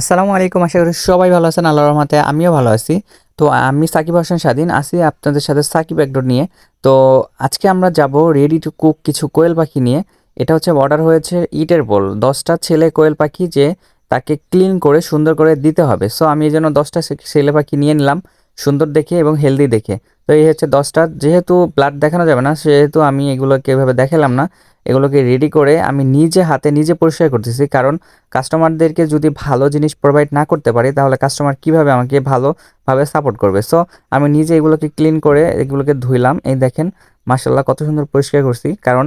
আসসালামু আলাইকুম, আশা করি সবাই ভালো আছেন, আল্লাহর রহমতে আমিও ভালো আছি। তো আমি সাকিব হাসান স্বাধীন, আছি আপনাদের সাথে সাকিব একডোর নিয়ে। তো আজকে আমরা যাব রেডি টু কুক কিছু কোয়েল পাখি নিয়ে। এটা হচ্ছে অর্ডার হয়েছে ইটের বোল, দশটা ছেলে কোয়েল পাখি যে তাকে ক্লিন করে সুন্দর করে দিতে হবে। সো আমি এই জন্য দশটা ছেলে পাখি নিয়ে নিলাম। সুন্দর দেখে এবং হেলদি দেখে। তো এই হচ্ছে দশটা। যেহেতু ব্লাড দেখানো যাবে না, সেহেতু আমি এগুলোকে এভাবে দেখালাম না। এগুলোকে রেডি করে আমি নিজে হাতে নিজে পরিষ্কার করতেছি। কারণ কাস্টমারদেরকে যদি ভালো জিনিস প্রোভাইড না করতে পারি, তাহলে কাস্টমার কীভাবে আমাকে ভালোভাবে সাপোর্ট করবে? সো আমি নিজে এগুলোকে ক্লিন করে এগুলোকে ধুইলাম। এই দেখেন মাসাল্লাহ কত সুন্দর পরিষ্কার করছি। কারণ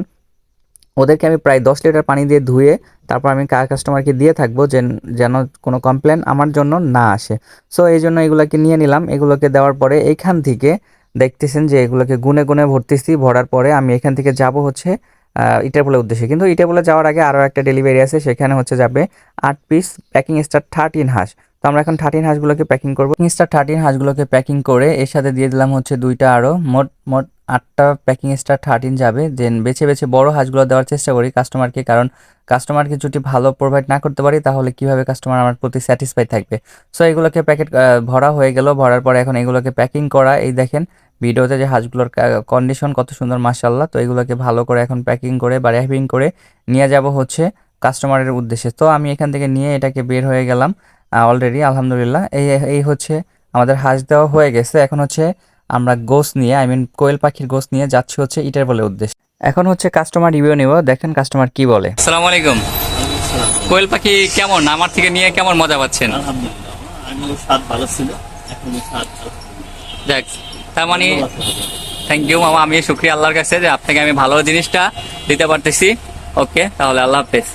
ওদেরকে আমি প্রায় দশ লিটার পানি দিয়ে ধুয়ে তারপর আমি কার কাস্টমারকে দিয়ে থাকব যে, যেন কোনো কমপ্লেন আমার জন্য না আসে। সো এই জন্য এগুলোকে নিয়ে নিলাম। এগুলোকে দেওয়ার পরে এইখান থেকে দেখতেছেন যে এগুলোকে গুনে গুনে ভরতেছি। ভরার পরে আমি এখান থেকে যাব হচ্ছে ইটারপোলের উদ্দেশ্যে। কিন্তু ইটারপোলে যাওয়ার আগে আরও একটা ডেলিভারি আছে। সেখানে হচ্ছে যাবে আট পিস প্যাকিং স্টার থার্টিন হাঁস। তো আমরা এখন থার্টিন হাঁসগুলোকে প্যাকিং করব। স্টার থার্টিন হাঁসগুলোকে প্যাকিং করে এর সাথে দিয়ে দিলাম হচ্ছে দুইটা আরও মোট মোট আটটা প্যাকিং স্টার থার্টিন যাবে দেন বেছে বেছে বড় হাঁসগুলো দেওয়ার চেষ্টা করি কাস্টমারকে কারণ কাস্টমারকে যদি ভালো প্রোভাইড না করতে পারি, তাহলে কীভাবে কাস্টমার আমার প্রতি স্যাটিসফাই থাকবে? সো এগুলোকে প্যাকেট ভরা হয়ে গেল, ভরার পরে এখন এগুলোকে প্যাকিং করা। এই দেখেন, ভিডিওতে যে হাঁসগুলোর কন্ডিশন কত সুন্দর মাশাল্লাহ তো এগুলোকে ভালো করে এখন প্যাকিং করে বা র্যাপিং করে নিয়ে যাব হচ্ছে কাস্টমারের উদ্দেশ্যে। তো আমি এখান থেকে নিয়ে এটাকে বের হয়ে গেলাম অলরেডি আলহামদুলিল্লাহ। এই এই হচ্ছে আমাদের হাঁস দেওয়া হয়ে গেছে। এখন হচ্ছে আমরা গোস নিয়ে আই মিন কোয়েল পাখির গোস নিয়ে যাচ্ছি হচ্ছে ইটার বলে উদ্দেশ্যে। এখন হচ্ছে কাস্টমার রিভিউ নিব দেখেন কাস্টমার কি বলে। আসসালামু আলাইকুম। কোয়েল পাখি কেমন? আমার থেকে নিয়ে কেমন মজা পাচ্ছেন? আলহামদুলিল্লাহ। আগেও স্বাদ ভালো ছিল এখনও স্বাদ ভালো। যাক তার মানে থ্যাংক ইউ মামা আমি শুক্রিয়া আল্লাহর কাছে যে আপনাকে আমি ভালো জিনিসটা দিতে পারতেছি। ওকে তাহলে আল্লাহ হাফেজ।